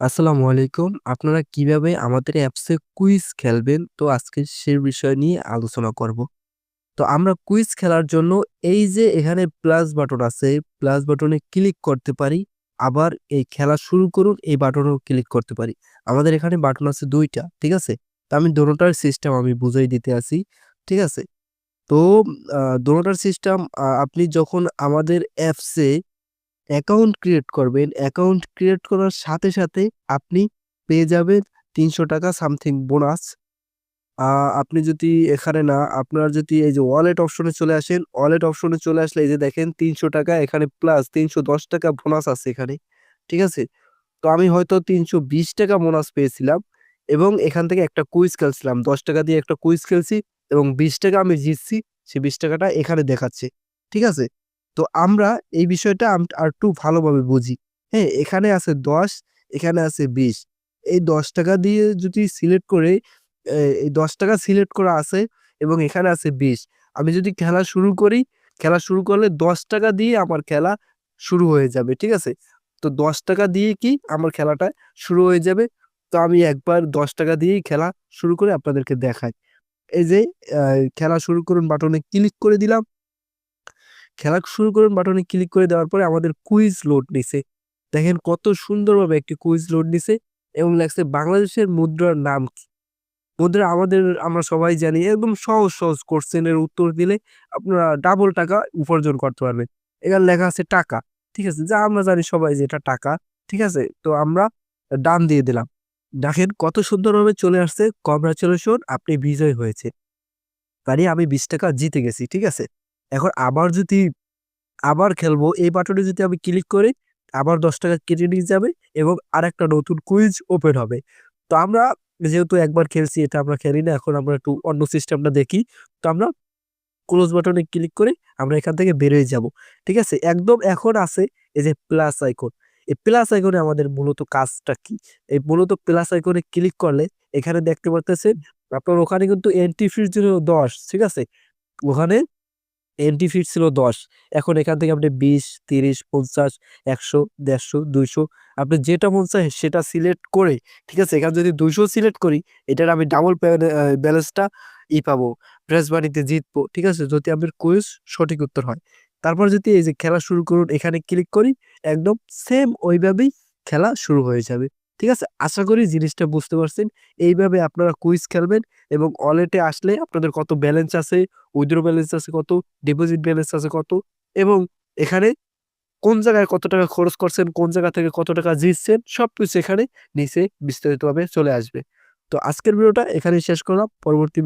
আসসালামু আলাইকুম। আপনারা কীভাবে আমাদের অ্যাপসে কুইজ খেলবেন? তো আজকে সে বিষয় নিয়ে আলোচনা করব। তো আমরা কুইজ খেলার জন্য এই যে এখানে প্লাস বাটন আছে, প্লাস বাটনে ক্লিক করতে পারি। আবার এই খেলা শুরু করুন এই বাটনেও ক্লিক করতে পারি। আমাদের এখানে বাটন আছে দুইটা ঠিক আছে? তো আমি দোনোটার সিস্টেম আমি বুঝাই দিতে আছি, ঠিক আছে? তো দোনোটার সিস্টেম আপনি যখন আমাদের অ্যাপসে অ্যাকাউন্ট ক্রিয়েট করবেন, অ্যাকাউন্ট ক্রিয়েট করার সাথে, সাথে আপনি পেয়ে যাবেন ৳৩০০ সামথিং বোনাস। আপনি যদি এখানে না আপনার যদি এই যে ওয়ালেট অপশনে চলে আসেন, ওয়ালেট অপশনে চলে আসলে এই যে দেখেন ৳৩০০ এখানে প্লাস ৳৩১০ বোনাস আছে এখানে। ঠিক আছে? তো আমি হয়তো ৳৩২০ বোনাস পেয়েছিলাম এবং এখান থেকে একটা কুইজ খেলছিলাম। ৳১০ দিয়ে একটা কুইজ খেলছি এবং ৳২০ আমি জিতছি। সেই বিশ টাকাটা এখানে দেখাচ্ছে। ঠিক আছে? তো আমরা এই বিষয়টা আর একটু ভালোভাবে বুঝি। হ্যাঁ? এখানে আছে ১০, এখানে আছে ২০। এই ৳১০ দিয়ে যদি সিলেক্ট করে এই দশ টাকা সিলেক্ট করা আছে এবং এখানে আছে ২০। আমি যদি খেলা শুরু করি, খেলা শুরু করলে ৳১০ দিয়ে আমার খেলা শুরু হয়ে যাবে। ঠিক আছে? তো ৳১০ দিয়ে কি আমার খেলাটা শুরু হয়ে যাবে। তো আমি একবার ৳১০ দিয়েই খেলা শুরু করে আপনাদেরকে দেখাই। এই যে খেলা শুরু করুন বাটনে ক্লিক করে দিলাম। খেলা শুরু করুন বাটনে ক্লিক করে দেওয়ার পরে আমাদের কুইজ লোড নিছে। দেখেন কত সুন্দরভাবে একটি কুইজ লোড নিছে এবং লেখছে বাংলাদেশের মুদ্রার নাম কি? মুদ্রা আমাদের আমরা সবাই জানি একদম সহজ, সহজ কোয়েশ্চেন এর উত্তর দিলে আপনারা ডাবল টাকা উপার্জন করতে পারবেন। এখানে লেখা আছে টাকা। ঠিক আছে? যা আমরা জানি সবাই যে এটা টাকা। ঠিক আছে? তো আমরা ডান দিয়ে দিলাম। দেখেন কত সুন্দরভাবে চলে আসছে কংগ্রাচুলেশন আপনি বিজয়ী হয়েছে মানে আমি ৳২০ জিতে গেছি। ঠিক আছে? এখন আবার যদি আবার খেলব, এই বাটনে যদি আমি ক্লিক করি, আবার ৳১০ কেটে নিয়ে যাবে এবং আরেকটা নতুন কুইজ ওপেন হবে। তো আমরা যেহেতু একবার খেলছি, এটা আমরা খেলি না। এখন আমরা একটু অন্য সিস্টেমটা দেখি। তো আমরা ক্লোজ বাটনে ক্লিক করে আমরা এখান থেকে বের হয়ে যাব। ঠিক আছে? একদম এখন আছে এই যে প্লাস আইকন। এই প্লাস আইকনে আমাদের মূলত কাজটা কি? এই মূলত প্লাস আইকনে ক্লিক করলে এখানে দেখতে পারতেছেন, আপনার ওখানে কিন্তু এন্ট্রি ফি ছিল ১০ ঠিক আছে? ওখানে এন্ট্রি ফিট ছিল ১০ এখন এখান থেকে আপনি বিশ তিরিশ পঞ্চাশ একশো দেড়শো দুইশো আপনি যেটা মন চায় সেটা সিলেক্ট করে ঠিক আছে? এখানে যদি ২০০ সিলেক্ট করি এটার আমি ডাবল ব্যালেন্সটা ই পাবো, প্রাইজ মানিতে জিতবো। ঠিক আছে? যদি আপনার কুইজ সঠিক উত্তর হয়। তারপর যদি এই যে খেলা শুরু করুন এখানে ক্লিক করি একদম সেম ওইভাবেই খেলা শুরু হয়ে যাবে। ঠিক আছে? আশা করি জিনিসটা বুঝতে পারছেন। এইভাবে আপনারা কুইজ খেলবেন এবং ওয়ালেটে আসলে আপনাদের কত ব্যালেন্স আছে, উইদ্রো ব্যালেন্স আছে কত, ডিপোজিট ব্যালেন্স আছে কত এবং এখানে কোন জায়গায় কত টাকা খরচ করছেন, কোন জায়গা থেকে কত টাকা জিতছেন সব কিছু এখানে নিচে বিস্তারিতভাবে চলে আসবে। তো আজকের ভিডিওটা এখানেই শেষ করলাম। পরবর্তী